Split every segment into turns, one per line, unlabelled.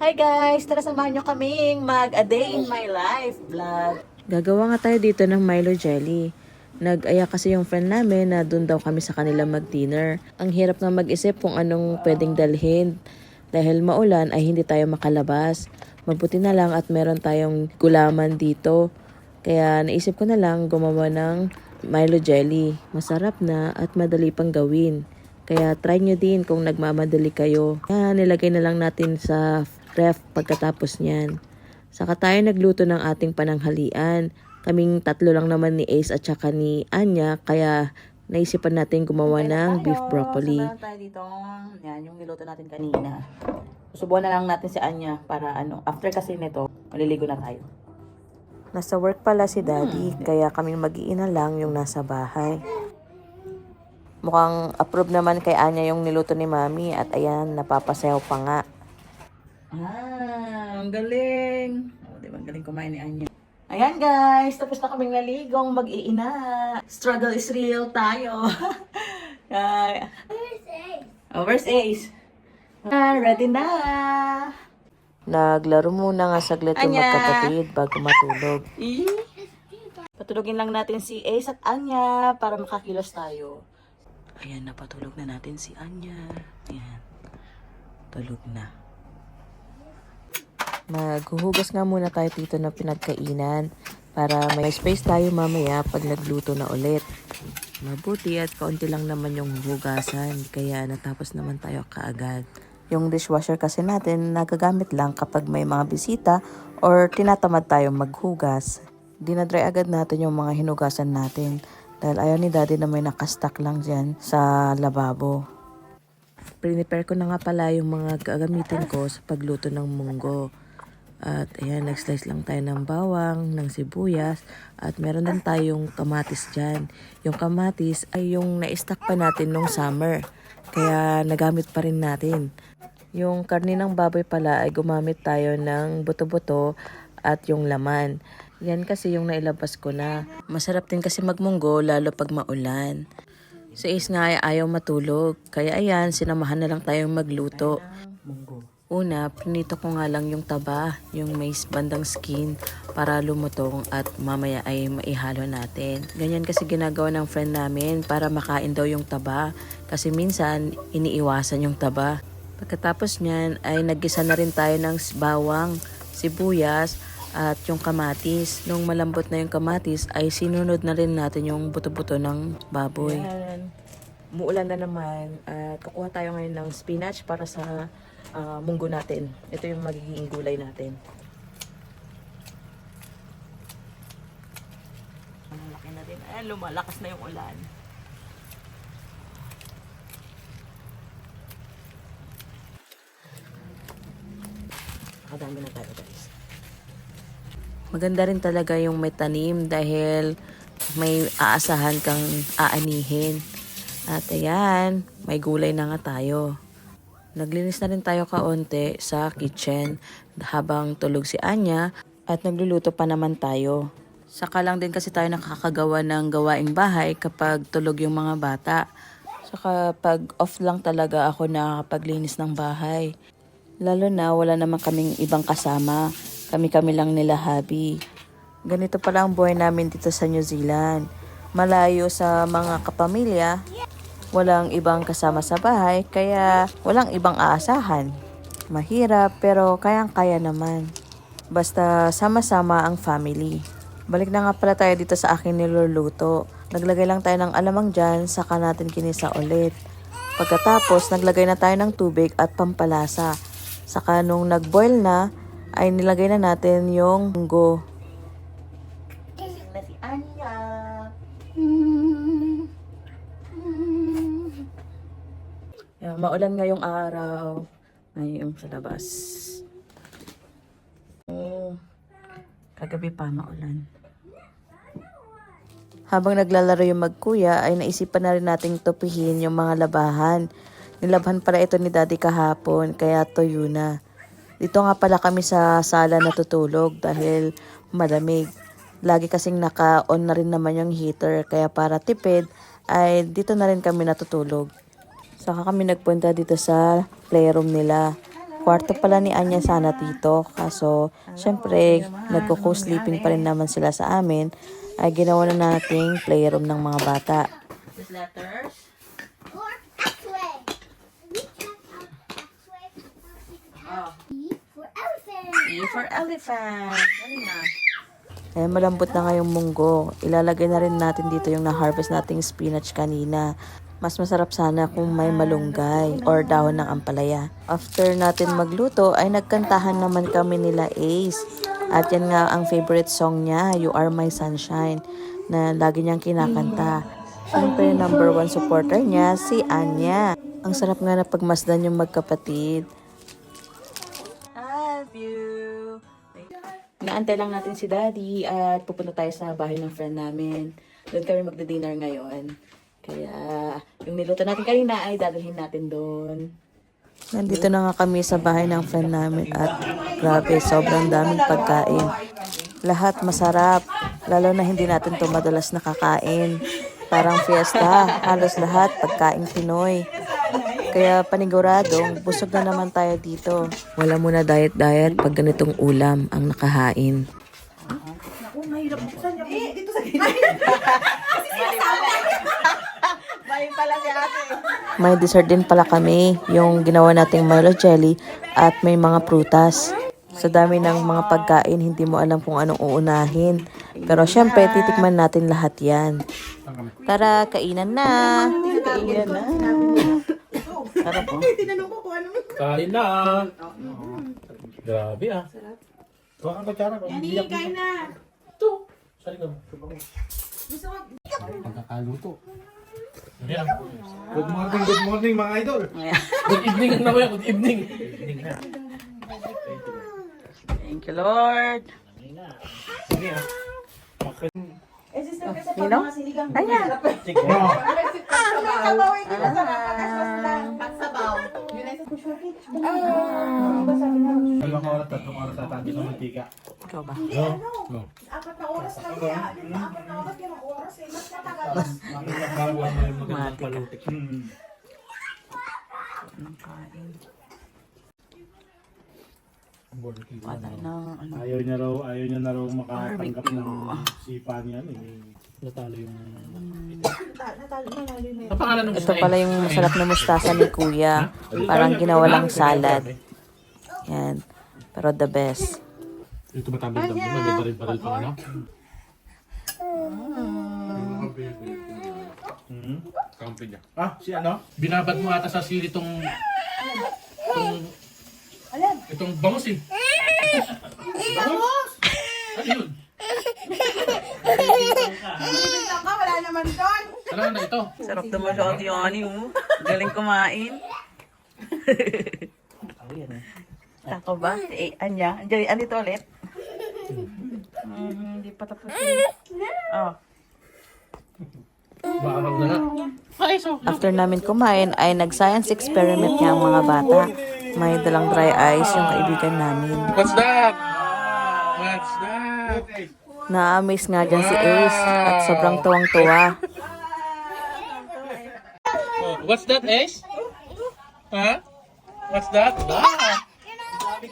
Hi guys! Tara samahan nyo kaming mag A Day in My Life vlog.
Gagawa nga tayo dito ng Milo Jelly. Nag-aya kasi yung friend namin na doon daw kami sa kanila mag-dinner. Ang hirap na mag-isip kung anong pwedeng dalhin. Dahil maulan ay hindi tayo makalabas. Mabuti na lang at meron tayong gulaman dito. Kaya naisip ko na lang gumawa ng Milo Jelly. Masarap na at madali pang gawin. Kaya try nyo din kung nagmamadali kayo. Yan, nilagay na lang natin sa ref pagkatapos niyan. Saka tayo nagluto ng ating pananghalian. Kaming tatlo lang naman ni Ace at saka ni Anya, kaya naisipan natin gumawa ng beef broccoli.
Meron tayo dito. Yan, yung niluto natin kanina. Susubuan na lang natin si Anya para ano, after kasi nito, maliligo na tayo.
Nasa work pala si Daddy, kaya kaming mag-iina lang yung nasa bahay. Mukhang approve naman kay Anya yung niluto ni Mami at ayan, napapasayaw pa nga.
Ah, ang galing. Oh, di ba, ang galing kumain ni Anya. Ayan guys, tapos na kaming naligong mag-iina. Struggle is real tayo. Ay. Oh, where's Ace? Ah, ready na.
Naglaro muna nga saglit yung
Anya!
magkapatid bago matulog.
Patulogin lang natin si Ace at Anya para makakilos tayo. Ayan, napatulog na natin si Anya. Ayan. Tulog na.
Maghuhugas nga muna tayo dito ng pinagkainan para may space tayo mamaya pag nagluto na ulit. Mabuti at kaunti lang naman yung hugasan kaya natapos naman tayo kaagad. Yung dishwasher kasi natin nagagamit lang kapag may mga bisita or tinatamad tayo maghugas. Dinadry agad natin yung mga hinugasan natin dahil ayaw ni daddy na may nakastack lang dyan sa lababo. Prepare ko na nga pala yung mga gagamitin ko sa pagluto ng munggo. At ayan, nag-slice lang tayo ng bawang, ng sibuyas, at meron din tayong kamatis dyan. Yung kamatis ay yung na-stack pa natin nung summer. Kaya nagamit pa rin natin. Yung karni ng baboy pala ay gumamit tayo ng buto-buto at yung laman. Yan kasi yung nailabas ko na. Masarap din kasi magmunggo lalo pag maulan. Si Ace nga ay ayaw matulog. Kaya ayan, sinamahan na lang tayong magluto.
Munggo.
Una, prinito ko nga lang yung taba, yung may bandang skin para lumutong at mamaya ay maihalo natin. Ganyan kasi ginagawa ng friend namin para makain daw yung taba kasi minsan iniiwasan yung taba. Pagkatapos niyan ay naggisa na rin tayo ng bawang, sibuyas at yung kamatis. Nung malambot na yung kamatis ay sinunod na rin natin yung buto-buto ng baboy.
Ayan. Muulan na naman. At kukuha tayo ngayon ng spinach para sa ah, munggo natin. Ito yung magiging gulay natin. Ang laki na. Ayan, lumalakas na yung ulan. Nakadami na tayo guys.
Maganda rin talaga yung may tanim dahil may aasahan kang aanihin. At ayan, may gulay na nga tayo. Naglinis na rin tayo kaunti sa kitchen habang tulog si Anya at nagluluto pa naman tayo. Saka lang din kasi tayo nakakagawa ng gawaing bahay kapag tulog yung mga bata. Saka pag off lang talaga ako nakakapaglinis ng bahay. Lalo na wala naman kaming ibang kasama. Kami-kami lang nila habi. Ganito pala ang buhay namin dito sa New Zealand. Malayo sa mga kapamilya, walang ibang kasama sa bahay, kaya walang ibang aasahan. Mahirap pero kayang-kaya naman. Basta sama-sama ang family. Balik na nga pala tayo dito sa akin niluluto. Naglagay lang tayo ng alamang dyan, saka natin kinisa ulit. Pagkatapos, naglagay na tayo ng tubig at pampalasa. Saka nung nag-boil na, ay nilagay na natin yung munggo.
Yan, maulan ngayong araw. Ngayon sa labas. Oh, kagabi pa maulan.
Habang naglalaro yung magkuya, ay naisipan na rin nating tupihin yung mga labahan. Nilabhan pala ito ni daddy kahapon, kaya tuyo na. Dito nga pala kami sa sala natutulog dahil malamig. Lagi kasing naka-on na rin naman yung heater, kaya para tipid, ay dito na rin kami natutulog. Saka kami nagpunta dito sa playroom nila. kwarto pala ni Anya sana dito. Kaso, syempre, nagko-co-sleeping pa rin naman sila sa amin. Ay ginawa na nating playroom ng mga bata.
Letters. Oh.
E for elephant.
E for elephant. Galing.
Eh, malambot na ngayong munggo. Ilalagay na rin natin dito yung na-harvest nating spinach kanina. Mas masarap sana kung may malunggay or dahon ng ampalaya. After natin magluto, ay nagkantahan naman kami nila Ace. At yan nga ang favorite song niya, You Are My Sunshine, na lagi niyang kinakanta. Siyempre, number one supporter niya, si Anya. Ang sarap nga na pagmasdan yung magkapatid.
Love you. Naantay lang natin si Daddy at pupunta tayo sa bahay ng friend namin. Doon kami magda-dinner ngayon. Kaya yung niluto natin kanina ay dadalhin natin doon.
Nandito na nga kami sa bahay ng friend namin at grabe, sobrang daming pagkain. Lahat masarap, lalo na hindi natin to madalas nakakain. Parang fiesta, halos lahat pagkain Pinoy. Kaya paniguradong, busog na naman tayo dito. Wala muna diet-diet pag ganitong ulam ang nakahain.
May pala si ate.
May dessert din pala kami, yung ginawa nating Milo Jelly at may mga prutas. Sa dami ng mga pagkain, hindi mo alam kung anong uunahin. Pero syempre, titikman natin lahat yan. Tara, kainan na!
Kainan na. Sarap po.
Kain na. Grabe ah. Huwag kang kutsara. Yani, kain na. Ito. Sali ka mo. Pagkakaluto. Good morning, good morning mga idol. Good evening na kuya, good evening.
Thank you, Lord.
Sige. Ah.
Nino? Ayan.
Dalawang oras, tatlong oras sa tabi ng mantika.
Ikaw ba?
No? No.
Apat na oras lang kaya. Yung apat na oras, yung oras eh. Mas matagal.
Nakakawa mo yung magandang palutik. Hmm.
Wala na. Ano.
Ayaw niya raw, ayaw niya na raw makatanggap ng sipa niya. Eh. Natalo yung... Ang ng
Ito pala yung masarap na mustasa ni Kuya. Parang ginawa lang salad. Yan. Pero the best.
Ito matambal dami, maganda rin pa ano. Hmm? Kampi niya. Ah, si ano? Binabad mo ata sa sili tong... Itong... Itong bangus eh. Bangus? Ano yun?
Ka, wala naman doon.
Ano na ito?
Sarap naman sa ate yung ani mo. Galing kumain. Ako ba? Eh, Anya? Andiyan, andito ulit? Mhm, Hindi pa tapos yun. Oh.
Na nga.
After namin kumain ay nag-science experiment niya ang mga bata. May dalang dry ice yung kaibigan namin.
What's that? What's that?
Na-amaze nga dyan si Ace at sobrang tuwang-tuwa.
Oh, what's that, Ace? Huh? What's that? Ah!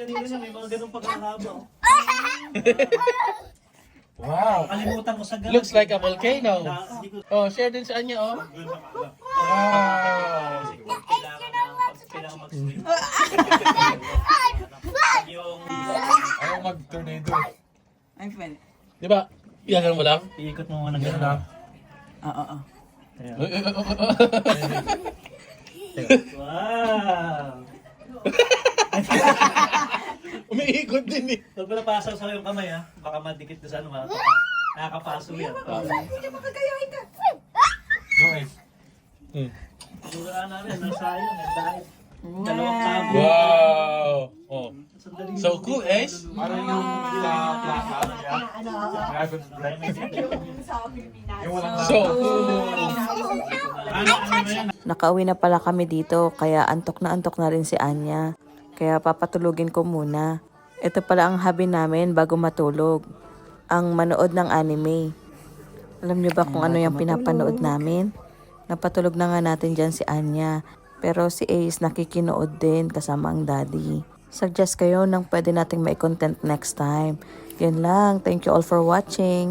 Wow.
Kalimutan ko sa
Looks like a volcano. Oh, share din sa anya, oh. Wow.
kailangan mag-swim. yung
Ayaw mag-tornado.
I'm fine.
Di ba? Yan mo lang.
iikot mo muna ng gano'n.
lang.
Oo, oo.
Wow!
Umiikot din eh.
Huwag mo na pasaw sa yung kamay ha. Baka madikit na sa ano. makakapa- Nakakapaso yan.
Hindi mo kagayahin ka.
Okay. Hmm.
Wala na rin. Nasayang. Ang dahil. Dalawang tabo.
Wow! Oh. So cool, Ace.
Parang yung sa.
So cool.
Ano, ano na yan?
Nakauwi na pala kami dito kaya antok na antok na rin si Anya. Kaya papatulugin ko muna. Ito pala ang hobby namin bago matulog. Ang manood ng anime. Alam niyo ba kung ano yung pinapanood namin? Napatulog na nga natin dyan si Anya. Pero si Ace nakikinood din kasama ang daddy. suggest kayo ng pwede nating may content next time. Yun lang. Thank you all for watching.